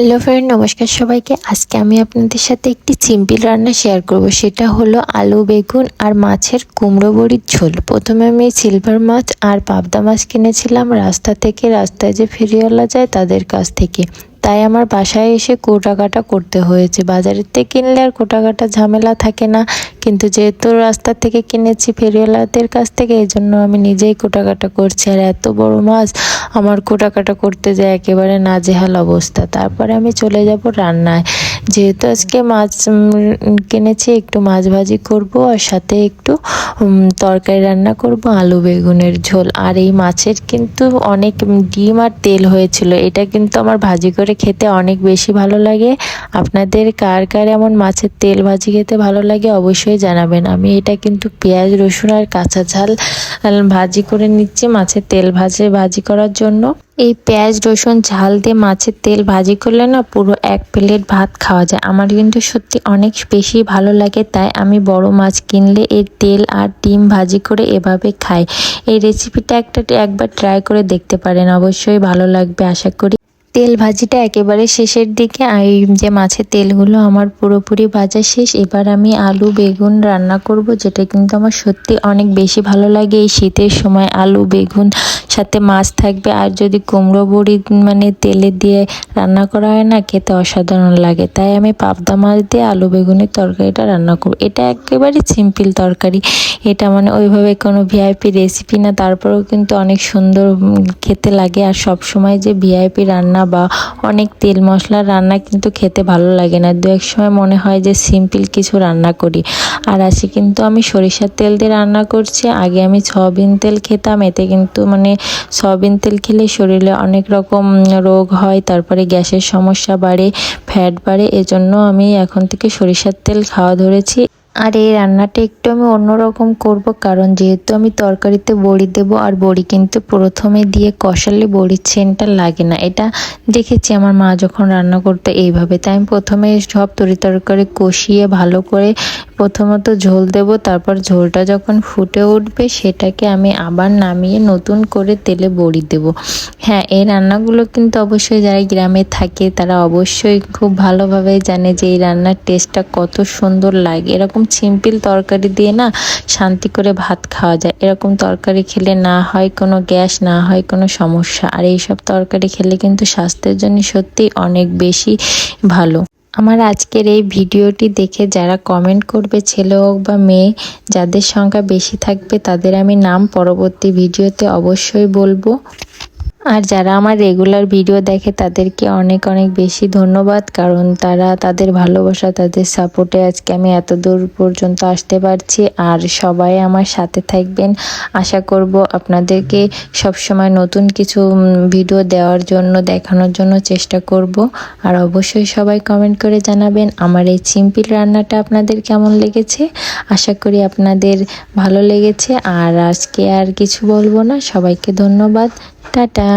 Hello friend নমস্কার সবাইকে। আজকে আমি আপনাদের সাথে একটি সিম্পল রান্না শেয়ার করব। সেটা হলো আলু, বেগুন আর মাছের কুমড়ো বড়ির ঝোল। প্রথমে আমি সিলভার মাছ আর পাবদা মাছ কিনেছিলাম। রাস্তা থেকে রাস্তায় যে ফেরিওয়ালা যায় তাদের কাছ থেকে। তাই আমার বাসায় এসে কোটাকাটা করতে হয়েছে। বাজারের থেকে কিনলে আর কোটাকাটা ঝামেলা থাকে না। কিন্তু যেহেতু রাস্তা থেকে কিনেছি ফেরিওয়ালাদের কাছ থেকে এই জন্য আমি নিজেই কোটাকাটা করছি। আর এত বড় মাছ, আমার কোটাকাটা করতে যায় একেবারে নাজেহাল অবস্থা। তারপরে আমি চলে যাব রান্নায়। যেহেতু আজকে মাছ কিনেছি, একটু মাছ ভাজি করব আর সাথে একটু তরকারি রান্না করব, আলু বেগুনের ঝোল। আর এই মাছের কিন্তু অনেক ডিম আর তেল হয়েছিল। এটা কিন্তু আমার ভাজি করে খেতে অনেক বেশি ভালো লাগে। আপনাদের কার কার এমন মাছের তেল ভাজি খেতে ভালো লাগে অবশ্যই জানাবেন। আমি এটা কিন্তু পেঁয়াজ, রসুন আর কাঁচা ঝাল ভাজি করে নিচ্ছি মাছের তেল ভাজে, ভাজি করার জন্য। এই পেঁয়াজ, রসুন, ঝাল দিয়ে মাছের তেল ভাজি করলে না পুরো এক প্লেট ভাত খাওয়া যায়। আমার কিন্তু সত্যি অনেক বেশি ভালো লাগে, তাই আমি বড় মাছ কিনলে এর তেল আর ডিম ভাজি করে এভাবে খাই। এই রেসিপিটা একটা একবার ট্রাই করে দেখতে পারেন, অবশ্যই ভালো লাগবে, আশা করি। তেল ভাজিটা একেবারে শেষের দিকে আর যে মাছের তেলগুলো আমার পুরোপুরি ভাজা শেষ, এবার আমি আলু বেগুন রান্না করব, যেটা কিন্তু আমার সত্যি অনেক বেশি ভালো লাগে। এই শীতের সময় আলু বেগুন, সাথে মাছ থাকবে, আর যদি কুমড়ো বড়ি মানে তেলে দিয়ে রান্না করা হয় না, খেতে অসাধারণ লাগে। তাই আমি পাবদা মাছ দিয়ে আলু বেগুনের তরকারিটা রান্না করব। এটা একেবারে সিম্পল তরকারি। এটা মানে ওইভাবে কোনো ভিআইপি রেসিপি না, তারপরেও কিন্তু অনেক সুন্দর খেতে লাগে। আর সব সময় যে ভিআইপি রান্না বা অনেক তেল মশলার রান্না কিন্তু খেতে ভালো লাগে না। দু এক সময় মনে হয় যে সিম্পল কিছু রান্না করি। আর আসি কিন্তু আমি সরিষার তেল দিয়ে রান্না করছি। আগে আমি সয়াবিন তেল খেতাম, এতে কিন্তু মানে সয়াবিন তেল খেলে শরীরে অনেক রকম রোগ হয়, তারপরে গ্যাসের সমস্যা বাড়ে ফ্যাট বাড়ে। এজন্য আমি এখন থেকে সরিষার তেল খাওয়া ধরেছি। আর এই রান্নাটা একটু আমি অন্যরকম করব, কারণ যেহেতু আমি তরকারিতে বড়ি দেব আর বড়ি কিন্তু প্রথমে দিয়ে কষালে বড়ির সেন্টটা লাগে না। এটা দেখেছি আমার মা যখন রান্না করতো এইভাবে। তাই আমি প্রথমে সব তরি তরকারি কষিয়ে ভালো করে প্রথমত ঝোল দেব, তারপর ঝোলটা যখন ফুটে উঠবে সেটাকে আমি আবার নামিয়ে নতুন করে তেলে বড়ি দেব। হ্যাঁ এই রান্নাগুলো কিন্তু অবশ্যই যারা গ্রামে থাকে তারা অবশ্যই খুব ভালোভাবে জানে যে এই রান্নার টেস্টটা কত সুন্দর লাগে। এরকম সিম্পল তরকারি দিয়ে না শান্তি করে ভাত খাওয়া যায়। এরকম তরকারি খেলে না হয় কোনো গ্যাস, না হয় কোনো সমস্যা। আর এইসব তরকারি খেলে কিন্তু স্বাস্থ্যের জন্য সত্যি অনেক বেশি ভালো। আমার আজকের এই ভিডিওটি দেখে যারা কমেন্ট করবে, ছেলে হোক বা মেয়ে, যাদের সংখ্যা বেশি থাকবে, তাদের আমি নাম পরবর্তী ভিডিওতে অবশ্যই বলব। আর যারা আমার রেগুলার ভিডিও দেখে, তাদেরকে অনেক অনেক বেশি ধন্যবাদ, কারণ তারা তাদের ভালোবাসা, তাদের সাপোর্টে আজকে আমি এত দূর পর্যন্ত আসতে পারছি। আর সবাই আমার সাথে থাকবেন। আশা করব আপনাদেরকে সবসময় নতুন কিছু ভিডিও দেওয়ার জন্য, দেখানোর জন্য চেষ্টা করব। আর অবশ্যই সবাই কমেন্ট করে জানাবেন, আমার এই সিম্পল রান্নাটা আপনাদের কেমন লেগেছে? আশা করি আপনাদের ভালো লেগেছে। আর আজকে আর কিছু বলব না। সবাইকে ধন্যবাদ। টাটা